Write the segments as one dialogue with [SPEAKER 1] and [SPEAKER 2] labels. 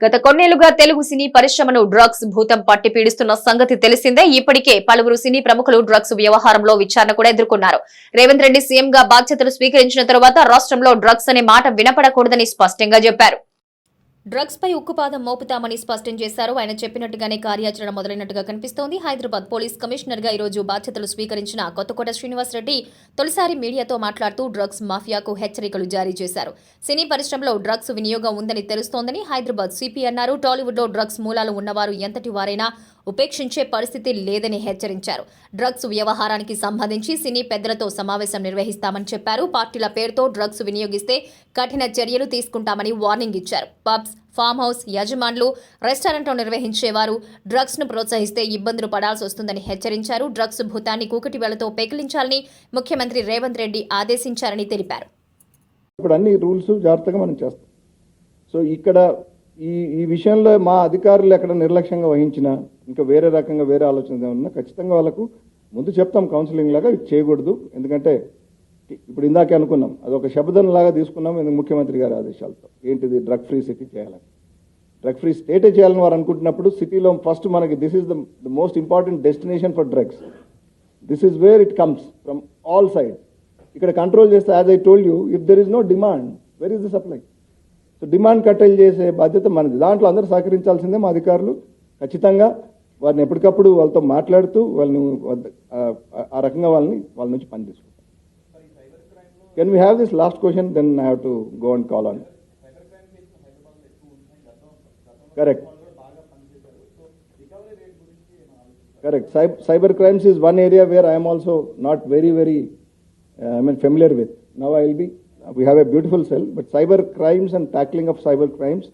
[SPEAKER 1] గత కొన్నేళ్ళుగా తెలుగు సినీ పరిశ్రమను డ్రగ్స్ భూతం పట్టి పీడిస్తున్న సంగతి తెలిసిందే. ఇప్పటికే పలువురు సినీ ప్రముఖులు డ్రగ్స్ వ్యవహారంలో విచారణ కూడా ఎదుర్కొన్నారు. రేవంత్ రెడ్డి సీఎంగా బాధ్యతలు స్వీకరించిన తరువాత రాష్ట్రంలో డ్రగ్స్ అనే మాట వినపడకూడదని స్పష్టంగా చెప్పారు. డ్రగ్స్ పై ఉక్కుపాదం మోపుతామని స్పష్టం చేశారు. ఆయన చెప్పినట్టుగానే కార్యాచరణ మొదలైనట్టుగా కనిపిస్తోంది. హైదరాబాద్ పోలీస్ కమిషనర్ ఈరోజు బాధ్యతలు స్వీకరించిన కొత్తకోట శ్రీనివాస్ రెడ్డి తొలిసారి మీడియాతో మాట్లాడుతూ డ్రగ్స్ మాఫియాకు హెచ్చరికలు జారీ చేశారు. సినీ పరిశ్రమలో డ్రగ్స్ వినియోగం ఉందని తెలుస్తోందని హైదరాబాద్ సిపి అన్నారు. టాలీవుడ్లో డ్రగ్స్ మూలాలు ఉన్నవారు ఎంతటి వారైనా ఉపేక్షించే పరిస్థితి లేదని హెచ్చరించారు. డ్రగ్స్ వ్యవహారానికి సంబంధించి సినీ పెద్దలతో సమావేశం నిర్వహిస్తామని చెప్పారు. పార్టీల పేరుతో డ్రగ్స్ వినియోగిస్తే కఠిన చర్యలు తీసుకుంటామని వార్నింగ్ ఇచ్చారు. పబ్స్ ఫామ్ హౌస్ యజమానులు రెస్టారెంట్లో నిర్వహించేవారు డ్రగ్స్ను ప్రోత్సహిస్తే ఇబ్బందులు పడాల్సి వస్తుందని హెచ్చరించారు. డ్రగ్స్ భూతాన్ని కూకటి వేళతో పెకిలించాలని ముఖ్యమంత్రి రేవంత్ రెడ్డి ఆదేశించారని తెలిపారు.
[SPEAKER 2] ఇప్పుడు అన్ని రూల్స్ జాగ్రత్తగా మనం చేస్తాం. సో ఇక్కడ ఈ ఈ విషయంలో మా అధికారులు ఎక్కడ నిర్లక్ష్యంగా వహించినా ఇంకా వేరే రకంగా వేరే ఆలోచన ఏమన్నా ఖచ్చితంగా వాళ్ళకు ముందు చెప్తాం కౌన్సిలింగ్ లాగా చేయకూడదు. ఎందుకంటే ఇప్పుడు ఇందాకే అనుకున్నాం అది ఒక శబ్దం లాగా తీసుకున్నాం ఎందుకు ముఖ్యమంత్రి గారి ఆదేశాలతో. ఏంటిది? డ్రగ్ ఫ్రీ సిటీ చేయాలని. డ్రగ్ ఫ్రీ స్టేటే చేయాలని వారు అనుకుంటున్నప్పుడు సిటీలో ఫస్ట్ మనకి this is the most important destination for drugs this is where it comes from all sides ఇక్కడ కంట్రోల్ చేస్తే as I told you if there is no demand where is the supply so demand కట్టెల్ చేసే బాధ్యత మనది. దాంట్లో అందరూ సహకరించాల్సిందే మా అధికారులు. ఖచ్చితంగా వారిని ఎప్పటికప్పుడు వాళ్ళతో మాట్లాడుతూ వాళ్ళని ఆ- రకంగా వాళ్ళని వాళ్ళ నుంచి పని తీసుకుంటాం. Can we have this last question then I have to go and call on correct correct cyber crimes is one area where I'm also not very very I mean familiar with now I will be we have a beautiful cell, but cyber crimes and tackling of cyber crimes,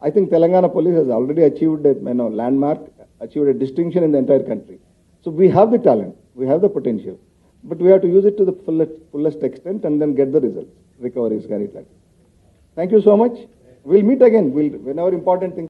[SPEAKER 2] I think Telangana police has already achieved a, you know, landmark, achieved a distinction in the entire country. So we have the talent, we have the potential, but we have to use it to the fullest, fullest extent and then get the results, recoveries, of like. Thank you so much. We'll meet again. We'll, whenever important things.